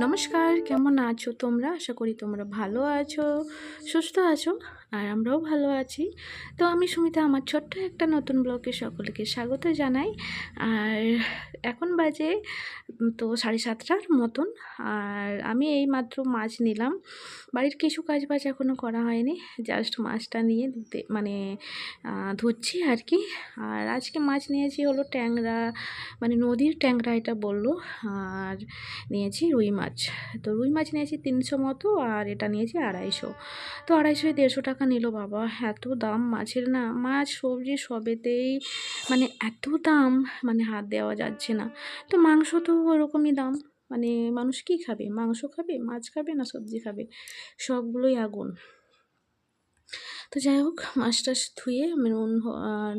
নমস্কার কেমন আছো তোমরা? আশা করি তোমরা ভালো আছো সুস্থ আছো। আর আমরাও ভালো আছি। তো আমি সুমিতা, আমার ছোট্ট একটা নতুন ব্লগে সকলকে স্বাগত জানাই। আর এখন বাজে তো সাড়ে সাতটার মতন। আর আমি এই মাত্র মাছ নিলাম। বাড়ির কিছু কাজ বাজ এখনও করা হয়নি। জাস্ট মাছটা নিয়ে মানে ধরছি আর কি আর আজকে মাছ নিয়েছি হলো ট্যাংরা মানে নদীর ট্যাংরা এটা বলল। আর নিয়েছি রুই মাছ। তো রুই মাছ নিয়েছি তিনশো মতো আর এটা নিয়েছি আড়াইশো। তো আড়াইশোয় দেড়শো টাকা নিল, বাবা। এত দাম মাছের না, মাছ সবজি সবেতেই মানে এত দাম মানে হাত দেওয়া যাচ্ছে না। তো মাংস তো ওরকমই দাম। মানে মানুষ কী খাবে? মাংস খাবে, মাছ খাবে না সবজি খাবে? সবগুলোই আগুন। তো যাই হোক মাছ টাছ ধুয়ে আমি নুন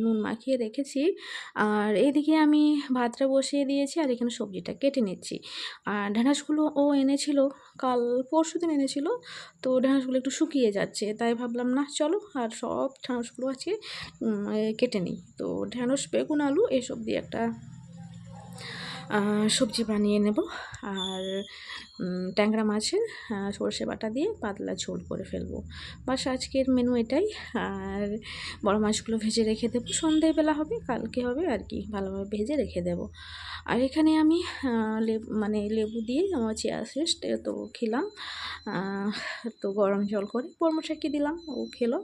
নুন মাখিয়ে রেখেছি। আর এইদিকে আমি ভাতটা বসিয়ে দিয়েছি আর এখানে সবজিটা কেটে নিচ্ছি। আর ঢেঁড়সগুলো ও এনেছিল কাল পরশু দিন এনেছিল তো ঢেঁড়সগুলো একটু শুকিয়ে যাচ্ছে তাই ভাবলাম না চলো আর সব ঢেঁড়সগুলো এ, কেটে নিই। তো ঢেঁড়স বেগুন আলু এসব দিয়ে একটা সবজি বানিয়ে নেব। আর ট্যাংরা মাছের সর্ষে বাটা দিয়ে পাতলা ঝোল করে ফেলব। বাস আজকের মেনু এটাই। আর বড় মাছগুলো ভেজে রেখে দেবো। সন্ধেবেলা হবে, কালকে হবে আর কি, ভালোভাবে ভেজে রেখে দেবো। আর এখানে আমি মানে লেবু দিয়ে আমার চেয়ার শেষ তো খেলাম। তো গরম জল করে পরমশাইকে দিলাম, ও খেলো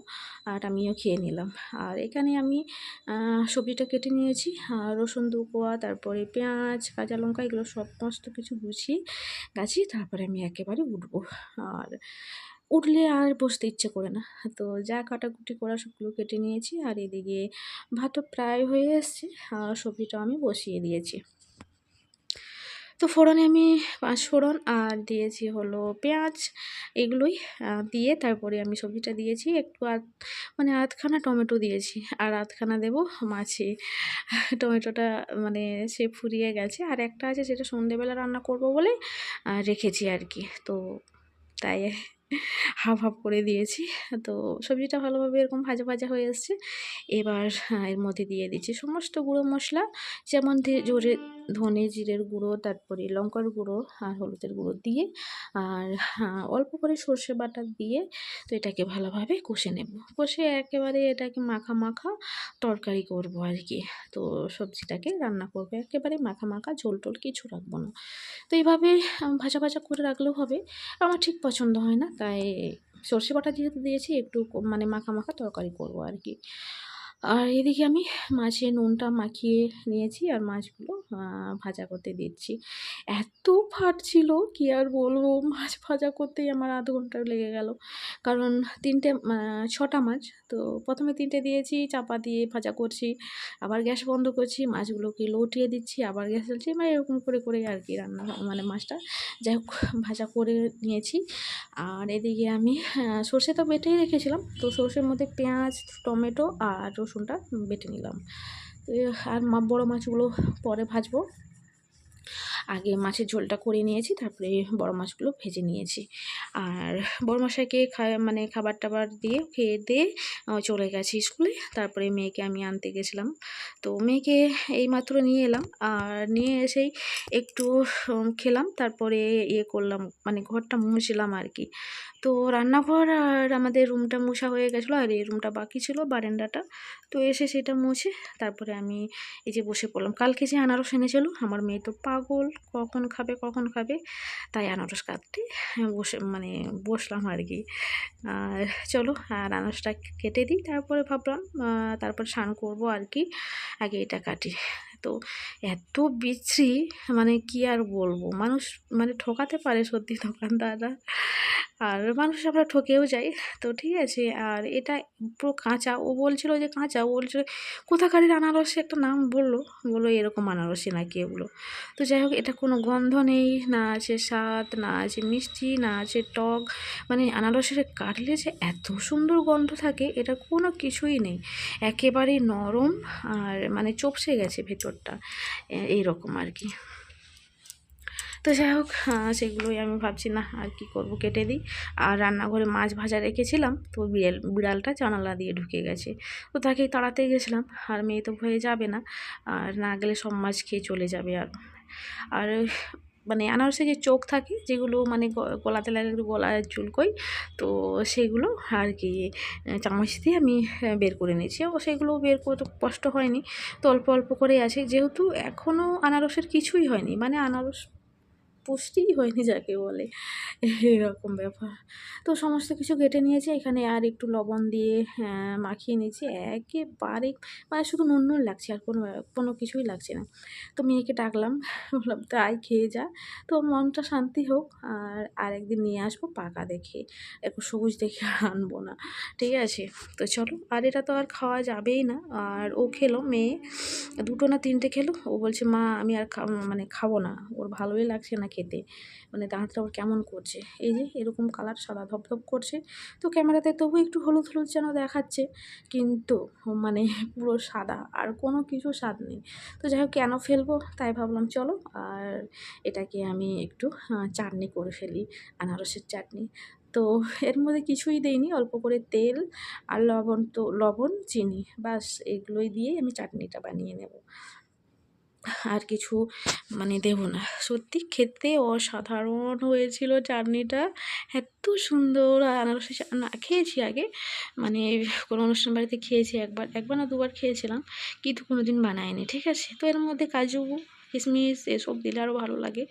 আর আমিও খেয়ে নিলাম। আর এখানে আমি সবজিটা কেটে নিয়েছি। রসুন দুকোয়া তারপরে পেঁয়াজ, কাঁচা লঙ্কা, এগুলো সমস্ত কিছু গুছিয়ে গাছি তারপরে আমি একেবারে উঠবো। আর উঠলে আর বসতে ইচ্ছে করে না। তো যা কাটাকুটি করা সবগুলো কেটে নিয়েছি, আর এদিকে ভাতও প্রায় হয়ে এসছে, আর সবজিটাও আমি বসিয়ে দিয়েছি। তো ফোড়নে আমি পাঁচ ফোড়ন আর দিয়েছি হলো পেঁয়াজ এগুলোই দিয়ে তারপরে আমি সবজিটা দিয়েছি, একটু আধ মানে আধখানা টমেটো দিয়েছি। আর আধখানা দেবো মাছে। টমেটোটা মানে সে ফুরিয়ে গেছে। আর একটা আছে সেটা সন্ধেবেলা রান্না করব বলে রেখেছি আর কি। তো তাই হাফ হাফ করে দিয়েছি। তো সবজিটা ভালোভাবে এরকম ভাজা ভাজা হয়ে এসছে। এবার এর মধ্যে দিয়ে দিচ্ছি সমস্ত গুঁড়ো মশলা। যেমন জোরে ধনে জিরের গুঁড়ো, তারপরে লঙ্কার গুঁড়ো আর হলুদের গুঁড়ো দিয়ে আর অল্প করে সর্ষে বাটা দিয়ে তো এটাকে ভালোভাবে কষে নেব। কষে একেবারে এটাকে মাখা মাখা তরকারি করব আর কি। তো সবজিটাকে রান্না করব। একেবারে মাখা মাখা ঝোল টোল কিছু রাখব না। তো এইভাবে ভাজা ভাজা করে রাখলেও হবে। আমার ঠিক পছন্দ হয় না। তাই সর্ষে বাটা যেহেতু দিয়েছি একটু মানে মাখা মাখা তরকারি করব আর কি। আর এদিকে আমি মাছে নুনটা মাখিয়ে নিয়েছি আর মাছগুলো ভাজা করতে দিচ্ছি। এত ফাটছিল কি আর বলব? মাছ ভাজা করতেই আমার আধ ঘণ্টা লেগে গেল। কারণ তিনটে ছটা মাছ, তো প্রথমে তিনটে দিয়েছি, চাপা দিয়ে ভাজা করছি, আবার গ্যাস বন্ধ করছি, মাছগুলোকে লটিয়ে দিচ্ছি, আবার গ্যাস জ্বালছি মানে এরকম করে করে আর কি রান্না মানে মাছটা। যাই হোক, ভাজা করে নিয়েছি। আর এদিকে আমি সর্ষে তো বেটেই রেখেছিলাম, তো সর্ষের মধ্যে পেঁয়াজ, টমেটো আর রসুনটা বেটে নিলাম। আর বড়ো মাছগুলো পরে ভাজবো। আগে মাছের ঝোলটা করে নিয়েছি, তারপরে বড় মাছগুলো ভেজে নিয়েছি। আর বড় মশাইকে মানে খাবার টাবার দিয়ে খেয়ে দিয়ে চলে গেছি স্কুলে। তারপরে মেয়েকে আমি আনতে গেছিলাম। তো মেয়েকে এইমাত্র নিয়ে এলাম। আর নিয়ে এসেই একটু খেলাম। তারপরে ইয়ে করলাম মানে ঘরটা মুছলাম আর কি তো রান্নাঘর আর আমাদের রুমটা মোছা হয়ে গেছিল, আর এই রুমটা বাকি ছিল বারান্দাটা। তো এসে সেটা মুছে, তারপরে আমি এই যে বসে পড়লাম। কালকে যে আনারস এনেছিল, আমার মেয়ে তো পাগল। কখন খাবে কখন খাবে, তাই আনারস কাটতে বসে মানে বসলাম আর কি। আর চলো, আর আনারসটা কেটে দিই, তারপরে ভাবলাম তারপরে স্নান করব আর কি, আগে এটা কাটি। তো এত বিচ্ছিরি মানে কি আর বলব? মানুষ মানে ঠকাতে পারে সত্যি দোকানদাররা। আর মানুষ আমরা ঠকেও যাই, তো ঠিক আছে। আর এটা পুরো কাঁচা, ও বলছিল যে কাঁচা, ও বলছিল, কোথাকারের আনারসে একটা নাম বলল? বলল, এরকম আনারসি নাকি এগুলো? তো যাই হোক, এটা কোনো গন্ধ নেই, না আছে স্বাদ, না আছে মিষ্টি, না আছে টক। মানে আনারসের কাটলে যে এত সুন্দর গন্ধ থাকে, এটা কোনো কিছুই নেই। একেবারেই নরম, আর মানে চপসে গেছে ভেতরটা। এ- এইরকম আর কি। তো যাই হোক সেগুলোই আমি ভাবছি, না, আর কি করব? কেটে দিই। আর রান্নাঘরে মাছ ভাজা রেখেছিলাম, তো বিড়াল, বিড়ালটা জানালা দিয়ে ঢুকে গেছে। তো তাকে তাড়াতে গেছিলাম, আর মেয়ে তো ভয়ে যাবে না, আর না গেলে সব মাছ খেয়ে চলে যাবে আর। আর মানে আনারসে যে চোখ থাকে, যেগুলো মানে গলাতে লাগে একটু গলায় চুলকোই তো সেগুলো আর কি চামচ দিয়ে আমি বের করে নিয়েছি। ও সেগুলো বের করতে কষ্ট হয়নি। তো অল্প অল্প করেই আছে। যেহেতু এখনও আনারসের কিছুই হয়নি মানে আনারস পুষ্টিই হয়নি যাকে বলে। এরকম ব্যাপার। তো সমস্ত কিছু কেটে নিয়েছি, এখানে আর একটু লবণ দিয়ে মাখিয়ে নিয়েছি। একেবারে মানে শুধু নুন নুন লাগছে, আর কোনো কোনো কিছুই লাগছে না। তো মেয়েকে ডাকলাম, বললাম, তাই খেয়ে যা। তো মনটা শান্তি হোক, আর আরেকদিন নিয়ে আসব পাকা দেখে। একটু সবুজ দেখে আনব না, ঠিক আছে? তো চলো, আর এটা তো আর খাওয়া যাবেই না। আর ও খেলো, মেয়ে দুটো না তিনটে খেলো। ও বলছে, মা, আমি আর মানে খাব না। ওর ভালোই লাগছে না খেতে। মানে দাঁতটা ওর কেমন করছে? এই যে এরকম কালার সাদা ধপধপ করছে। তো ক্যামেরাতে তবু একটু হলুদ হলুদ যেন দেখাচ্ছে। কিন্তু মানে পুরো সাদা, আর কোনো কিছু স্বাদ নেই। তো যাই হোক, কেন ফেলব? তাই ভাবলাম, চলো। আর এটাকে আমি একটু চাটনি করে ফেলি, আনারসের চাটনি। তো এর মধ্যে কিছুই দেইনি, অল্প করে তেল আর লবণ তো, লবণ, চিনি বাস এগুলোই দিয়ে আমি চাটনিটা বানিয়ে নেব। আর কিছু মানে দেবো না। সত্যি খেতে অসাধারণ হয়েছিল চাটনিটা। এত সুন্দর চা- না, খেয়েছি আগে। মানে কোনো অনুষ্ঠান বাড়িতে খেয়েছি একবার একবার না দুবার খেয়েছিলাম। কিন্তু কোনো দিন বানায়নি ঠিক আছে? তো এর মধ্যে কাজু কিশমিশ এসব দিলে আরও ভালো লাগে।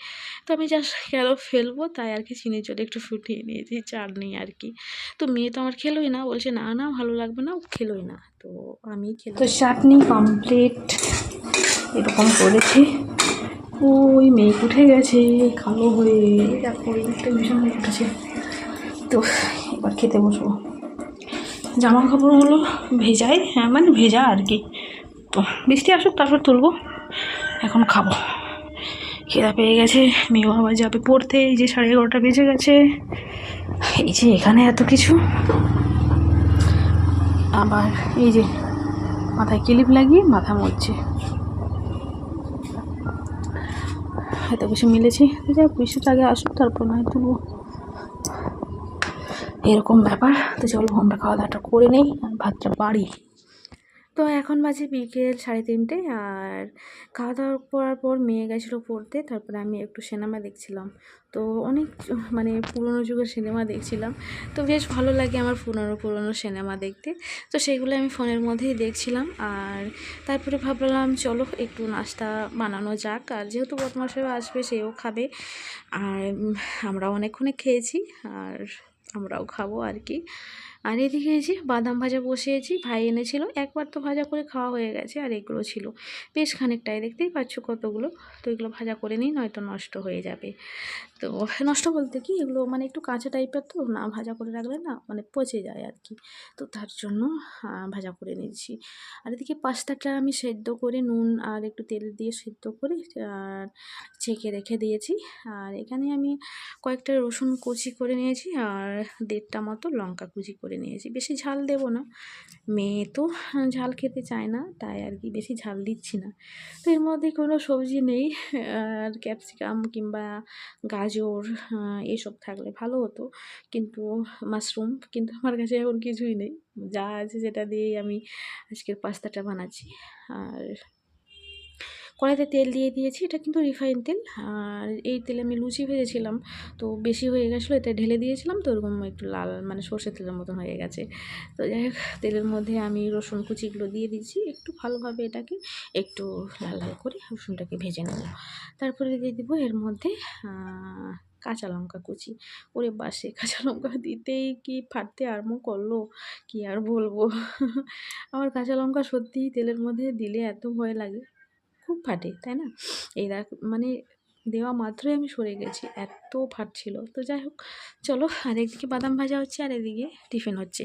তো আমি জাস্ট গেল ফেলব, তাই আর কি চিনি জলে একটু ফুটিয়ে নিয়েছি চাটনি আর কি। তো মেয়ে তো আমার খেলোই না, বলছে না না, ভালো লাগবে না, ও খেলোই না। তো আমি খেলাম। তো চাটনি কমপ্লিট এরকম করেছি। ওই মেঘ উঠে গেছে, কালো হয়ে। দেখো, একটা ভীষণ মেঘ উঠেছে। তো, এবার খেতে বসবো। জামা কাপড়গুলো ভেজাই হ্যাঁ মানে ভেজা আর কি। তো, বৃষ্টি আসুক, তারপর তুলবো। এখন খাব। খেদা পেয়ে গেছে, মেয়েও বাবা যাবে পড়তে, এই যে সাড়ে এগারোটা বেজে গেছে। এই যে এখানে এত কিছু। আবার এই যে মাথায় ক্লিপ লাগিয়ে মাথা মরছে এত কিছু মিলেছি। যাই পুলিশের আগে আসুক, তারপর নয় তুলবো। এরকম ব্যাপার। তো চলো, আমরা খাওয়া দাওয়াটা করে নেই। আর ভাতটা বাড়ি। তো এখন বাজে বিকেল সাড়ে তিনটে আর খাওয়া দাওয়া করার পর মেয়ে গেছিল পড়তে, তারপরে আমি একটু সিনেমা দেখছিলাম। তো অনেক মানে পুরোনো যুগের সিনেমা দেখছিলাম। তো বেশ ভালো লাগে আমার পুরনো পুরোনো সিনেমা দেখতে। তো সেগুলো আমি ফোনের মধ্যেই দেখছিলাম আর তারপরে ভাবলাম, চলো একটু নাস্তা বানানো যাক। আর যেহেতু বদমাসেও আসবে, সেও খাবে। আর আমরা অনেকক্ষণে খেয়েছি আর আমরাও খাব আর কি। আর এদিকে যে বাদাম ভাজা বসিয়েছি, ভাই এনেছিল। একবার তো ভাজা করে খাওয়া হয়ে গেছে আর এগুলো ছিল। বেশ খানিকটাই, দেখতেই পাচ্ছ কতগুলো। তো এগুলো ভাজা করে নিই, নয়তো নষ্ট হয়ে যাবে। তো নষ্ট বলতে কি, এগুলো মানে একটু কাঁচা টাইপের তো, না ভাজা করে রাখলে না মানে পচে যায় আর কি। তো তার জন্য ভাজা করে নিয়েছি। আর এদিকে পাস্তাটা আমি সেদ্ধ করে নুন আর একটু তেল দিয়ে সেদ্ধ করে, আর ছেঁকে রেখে দিয়েছি। আর এখানে আমি কয়েকটা রসুন কুচি করে নিয়েছি, আর দেড়টা মতো লঙ্কা কুচি করে নিয়েছি। বেশি ঝাল দেব না। মেয়ে তো ঝাল খেতে চায় না, তাই আর কি বেশি ঝাল দিচ্ছি না। তো এর মধ্যে কোনো সবজি নেই, আর ক্যাপসিকাম কিংবা গাজর এসব থাকলে ভালো হতো। কিন্তু মাশরুম, কিন্তু আমার কাছে এখন কিছুই নেই। যা আছে সেটা দিয়েই আমি আজকের পাস্তাটা বানাচ্ছি। আর কড়াইতে তেল দিয়ে দিয়েছি, এটা কিন্তু রিফাইন তেল। আর এই তেলে আমি লুচি ভেজেছিলাম, তো বেশি হয়ে গেছিল, এটা ঢেলে দিয়েছিলাম, তো ওরকম একটু লাল মানে সর্ষের তেলের মতন হয়ে গেছে। তো যাই হোক, তেলের মধ্যে আমি রসুন কুচিগুলো দিয়ে দিচ্ছি একটু ভালোভাবে এটাকে একটু লাল লাল করে রসুনটাকে ভেজে নেব। তারপরে দিয়ে দিব এর মধ্যে কাঁচা লঙ্কা কুচি। ওরে বাসে, কাঁচা লঙ্কা দিতেই কি ফাটতে আরম্ভ করল? কি আর বলব? আমার কাঁচা লঙ্কা সত্যিই তেলের মধ্যে দিলে এত ভয় লাগে। খুব ফাটে, তাই না? এই মানে দেওয়া মাত্রই আমি সরে গেছি, এত ফাটছিল তো যাই হোক, চলো আর একদিকে বাদাম ভাজা হচ্ছে আর এদিকে টিফিন হচ্ছে।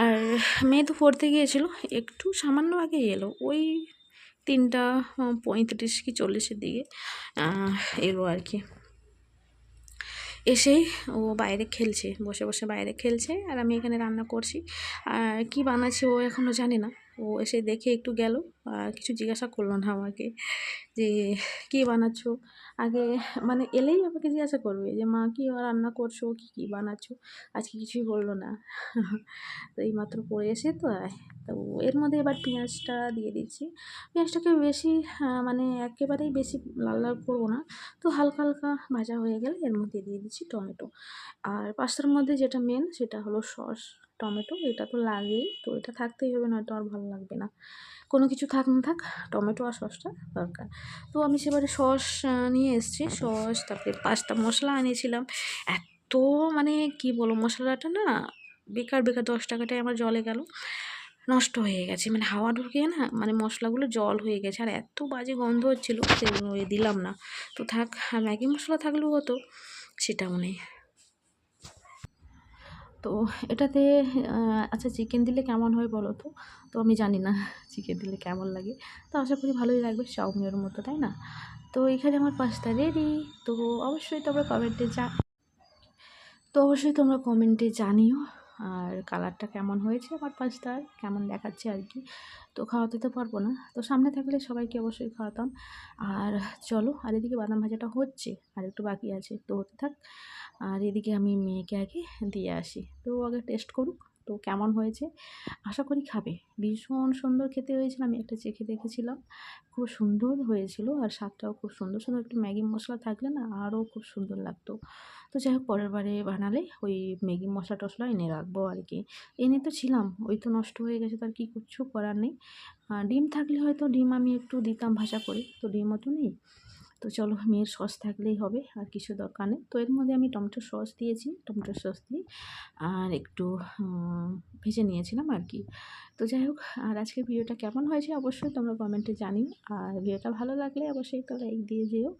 আর মেয়ে তো পড়তে গিয়েছিল, একটু সামান্য আগে এলো, ওই তিনটা পঁয়ত্রিশ কি চল্লিশের দিকে এলো আর কি। এসেই ও বাইরে খেলছে, বসে বসে বাইরে খেলছে, আর আমি এখানে রান্না করছি। আর কী বানাচ্ছি ও এখনও জানে না। ও এসে দেখে একটু গেল আর কিছু জিজ্ঞাসা করল না আমাকে যে, কী বানাচ্ছো? আগে মানে এলেই আমাকে জিজ্ঞাসা করবে যে, মা, কী রান্না করছ? কী কী বানাচ্ছো? আজকে কিছুই বলল না। তো এইমাত্র পড়ে এসে তো তো এর মধ্যে এবার পেঁয়াজটা দিয়ে দিচ্ছি। পেঁয়াজটাকে বেশি মানে একেবারেই বেশি লাল লাল করব না। তো হালকা হালকা ভাজা হয়ে গেলে এর মধ্যে দিয়ে দিচ্ছি টমেটো। আর পাস্তার মধ্যে যেটা মেন সেটা হলো সস। টমেটো, এটা তো লাগেই। তো এটা থাকতেই হবে, নয়তো আর ভালো লাগবে না। কোনো কিছু থাক, না থাক, টমেটো আর সসটা দরকার। তো আমি সেবারে সস নিয়ে এসেছি। সস, তারপরে পাঁচটা মশলা আনিয়েছিলাম এত মানে কি বলো মশলাটা না বেকার বেকার দশ টাকাটাই আমার জলে গেল। নষ্ট হয়ে গেছে। মানে হাওয়া ঢুকিয়ে না মানে মশলাগুলো জল হয়ে গেছে। আর এত বাজে গন্ধ হচ্ছিল, সেগুলো দিলাম না। তো থাক ম্যাগি মশলা থাকলেও হতো সেটাও নেই তো এটাতে আচ্ছা চিকেন দিলে কেমন হয় বলো তো? তো আমি জানি না চিকেন দিলে কেমন লাগে। তো আশা করি ভালোই লাগবে চাউমিনের মতো, তাই না? তো এখানে আমার পাস্তা রেডি তো অবশ্যই তোমরা কমেন্টে যা তো অবশ্যই তোমরা কমেন্টে জানিও আর কালারটা কেমন হয়েছে আমার পাস্তার কেমন দেখাচ্ছে আর কি। তো খাওয়াতে তো পারব না। তো সামনে থাকলে সবাইকে অবশ্যই খাওয়াতাম। আর চলো, আর এদিকে বাদাম ভাজাটা হচ্ছে আর একটু বাকি আছে, তো হতে থাক। আর এদিকে আমি মেয়েকে আগে দিয়ে আসি। তো আগে টেস্ট করুক। তো কেমন হয়েছে? আশা করি খাবে। ভীষণ সুন্দর খেতে হয়েছিল। আমি একটা চেখে দেখেছিলাম। খুব সুন্দর হয়েছিল আর স্বাদটাও খুব সুন্দর। সুন্দর একটু ম্যাগি মশলা থাকলে না আরও খুব সুন্দর লাগতো। তো যাই হোক, পরের বারে বানালে ওই ম্যাগি মশলা টশলা এনে রাখব আর কি। এনে তো ছিলাম। ওই তো নষ্ট হয়ে গেছে তার কি কিচ্ছু করার নেই। ডিম থাকলে হয়তো ডিম আমি একটু দিতাম ভাজা করে। তো ডিমও তো নেই। তো চলো মেয়ের সস থাকলেই হবে আর কিছু দরকার নেই। তো এর মধ্যে আমি টমেটো সস দিয়েছি, টমেটো সস দিয়ে আর একটু ভেজে নিয়েছিলাম আর কি। তো যাই হোক, আর আজকের ভিডিওটা কেমন হয়েছে অবশ্যই তোমরা কমেন্টে জানিও। আর ভিডিওটা ভালো লাগলে অবশ্যই একটা লাইক দিয়ে যেও।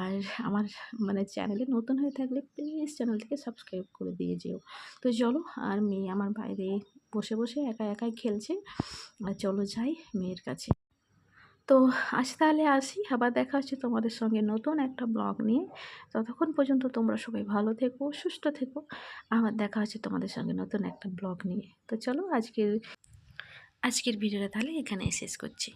আর আমার মানে চ্যানেলে নতুন হয়ে থাকলে প্লিজ চ্যানেলটিকে সাবস্ক্রাইব করে দিয়ে যেও। তো চলো, আর মেয়ে আমার বাইরে বসে বসে একা একাই খেলছে। আর চলো যাই মেয়ের কাছে। তো আজ তাহলে আসি, আবার দেখা হচ্ছে তোমাদের সঙ্গে নতুন একটা ব্লগ নিয়ে। ততক্ষণ পর্যন্ত তোমরা সবাই ভালো থেকো, সুস্থ থেকো। আবার দেখা হচ্ছে তোমাদের সঙ্গে নতুন একটা ব্লগ নিয়ে। তো চলো আজকের আজকের ভিডিওটা তাহলে এখানে শেষ করছি।